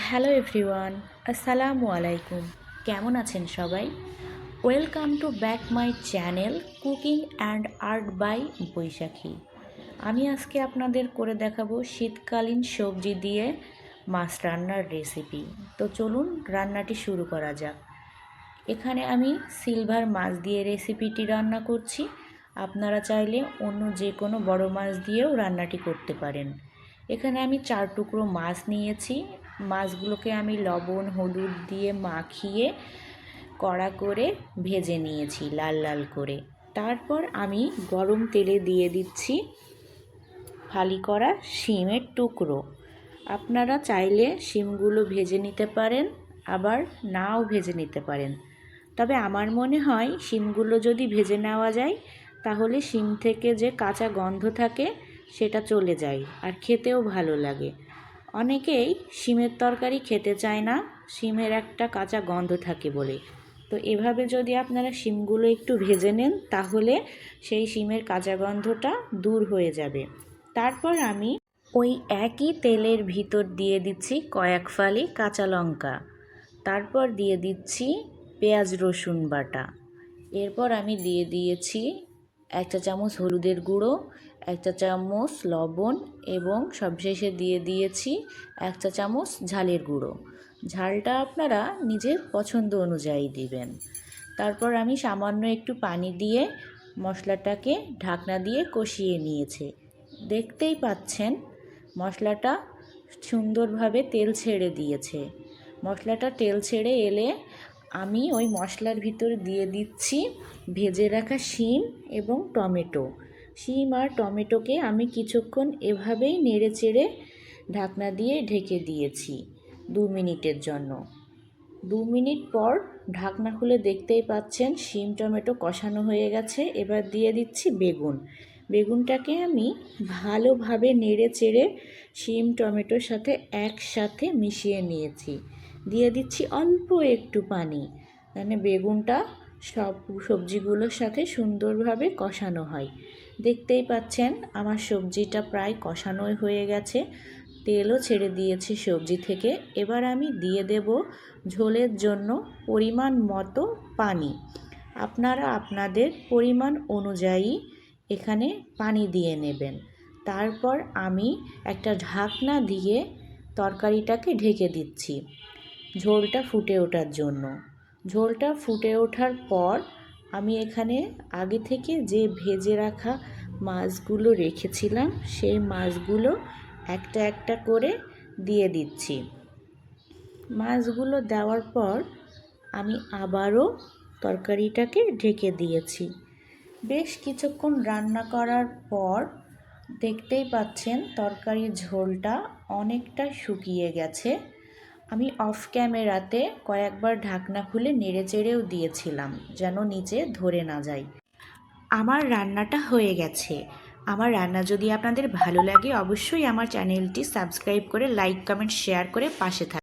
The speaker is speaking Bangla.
হ্যালো এভরিওয়ান, আসসালামু আলাইকুম। কেমন আছেন সবাই? Welcome to back my channel cooking and art by Baishakhi. আমি আজকে আপনাদের করে দেখাবো শীতকালীন সবজি দিয়ে মাছ রান্নার রেসিপি তো চলুন রান্নাটি শুরু করা যাক। এখানে আমি সিলভার মাছ দিয়ে রেসিপিটি রান্না করছি। আপনারা চাইলে অন্য যে কোনো বড় মাছ দিয়েও রান্নাটি করতে পারেন। এখানে আমি চার টুকরো মাছ নিয়েছি। মাছগুলোকে আমি লবণ, হলুদ দিয়ে মাখিয়ে কড়া করে ভেজে নিয়েছি লাল লাল করে। তারপর আমি গরম তেলে দিয়ে দিচ্ছি ফালি করা শিমের টুকরো। আপনারা চাইলে শিমগুলো ভেজে নিতে পারেন, আবার নাও ভেজে নিতে পারেন। তবে আমার মনে হয় শিমগুলো যদি ভেজে নেওয়া যায়, তাহলে শিম থেকে যে কাঁচা গন্ধ থাকে, সেটা চলে যায়, আর খেতেও ভালো লাগে। অনেকেই শিমের তরকারি খেতে চায় না, শিমের একটা কাঁচা গন্ধ থাকে বলে। তো এভাবে যদি আপনারা শিমগুলো একটু ভেজে নেন, তাহলে সেই শিমের কাঁচা গন্ধটা দূর হয়ে যাবে। তারপর আমি ওই একই তেলের ভিতর দিয়ে দিচ্ছি কয়েক ফালি কাঁচা লঙ্কা। তারপর দিয়ে দিচ্ছি পেঁয়াজ রসুন বাটা। এরপর আমি দিয়ে দিয়েছি এক চা চামচ হলুদের গুঁড়ো এক চা চামচ লবণ এবং সবশেষে দিয়ে দিয়েছি এক চা চামচ ঝালের গুঁড়ো। ঝালটা আপনারা নিজের পছন্দ অনুযায়ী দিবেন। তারপর আমি সামান্য একটু পানি দিয়ে মশলাটাকে ঢাকনা দিয়ে কষিয়ে নিয়েছে। দেখতেই পাচ্ছেন, মশলাটা সুন্দরভাবে তেল ছেড়ে দিয়েছে। মশলাটা তেল ছেড়ে এলে আমি ওই মশলার ভিতর দিয়ে দিচ্ছি ভেজে রাখা শিম এবং টমেটো। শিম আর টমেটোকে আমি কিছুক্ষণ এভাবেই নেড়ে চেড়ে ঢাকনা দিয়ে ঢেকে দিয়েছি দু মিনিটের জন্য। দু মিনিট পর ঢাকনা খুলে দেখতেই পাচ্ছেন শিম, টমেটো কষানো হয়ে গেছে। এবার দিয়ে দিচ্ছি বেগুন। বেগুনটাকে আমি ভালোভাবে নেড়ে চেড়ে শিম, টমেটোর সাথে একসাথে মিশিয়ে নিয়েছি। দিয়ে দিচ্ছি অল্প একটু পানি। মানে বেগুনটা সব সবজিগুলোর সাথে সুন্দরভাবে কষানো হয়। দেখতেই পাচ্ছেন, আমার সবজিটা প্রায় কষানোই হয়ে গেছে। তেলও ছেড়ে দিয়েছি সবজি থেকে। এবার আমি দিয়ে দেব ঝোলের জন্য পরিমাণ মতো পানি। আপনারা আপনাদের পরিমাণ অনুযায়ী এখানে পানি দিয়ে নেবেন। তারপর আমি একটা ঢাকনা দিয়ে তরকারিটাকে ঢেকে দিচ্ছি। ঝোলটা ফুটে ওঠার জন্য। ঝোলটা ফুটে ওঠার পর আমি এখানে আগে থেকে যে ভেজে রাখা মাছগুলো রেখেছিলাম, সেই মাছগুলো একটা একটা করে দিয়ে দিচ্ছি। মাছগুলো দেওয়ার পর আমি আবারও তরকারিটাকে ঢেকে দিয়েছি। বেশ কিছুক্ষণ রান্না করার পর দেখতেই পাচ্ছেন তরকারির ঝোলটা অনেকটা শুকিয়ে গেছে। আমি অফ ক্যামেরাতে কয়েকবার ঢাকনা খুলে নেড়ে চেড়েও দিয়েছিলাম, যেন নিচে ধরে না যায় আমার রান্নাটা হয়ে গেছে। আমার রান্না যদি আপনাদের ভালো লাগে, অবশ্যই আমার চ্যানেলটি সাবস্ক্রাইব করে, লাইক, কমেন্ট, শেয়ার করে পাশে থাক